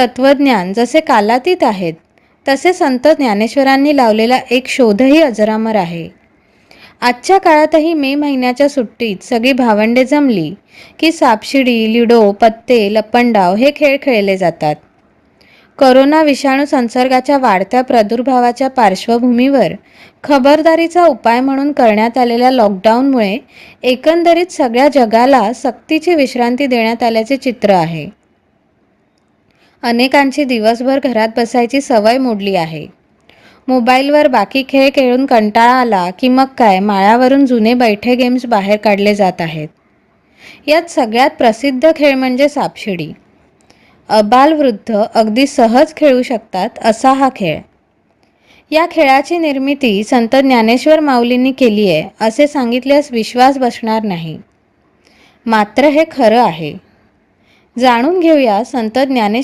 तत्वज्ञान जसे कालातीत आहेत तसे संत ज्ञानेश्वरांनी लावलेला एक शोधही अजरामर आहे. आजच्या काळातही मे महिन्याच्या सुट्टीत सगळी भावंडे जमली की सापशिडी लिडो पत्ते लपंडाव हे खेळ खेळले जातात. करोना विषाणू संसर्गाच्या वाढत्या प्रादुर्भावाच्या पार्श्वभूमीवर खबरदारीचा उपाय म्हणून करण्यात आलेल्या लॉकडाऊनमुळे एकंदरीत सगळ्या जगाला सक्तीची विश्रांती देण्यात आल्याचे चित्र आहे. अनेकांची दिवसभर घरात बसायची सवय मोडली आहे. मोबाईलवर बाकी खेळ खेळून कंटाळा आला की मग काय माळ्यावरून जुने बैठे गेम्स बाहेर काढले जात आहेत. यात सगळ्यात प्रसिद्ध खेळ म्हणजे सापशिडी. अबालवृद्ध अगदी सहज खेळू शकतात असा हा खेळ. या खेळाची निर्मिती संत ज्ञानेश्वर माऊलींनी केली आहे असे सांगितल्यास विश्वास बसणार नाही. मात्र हे खरं आहे. जाणून घेऊया संत ज्ञानेश्वर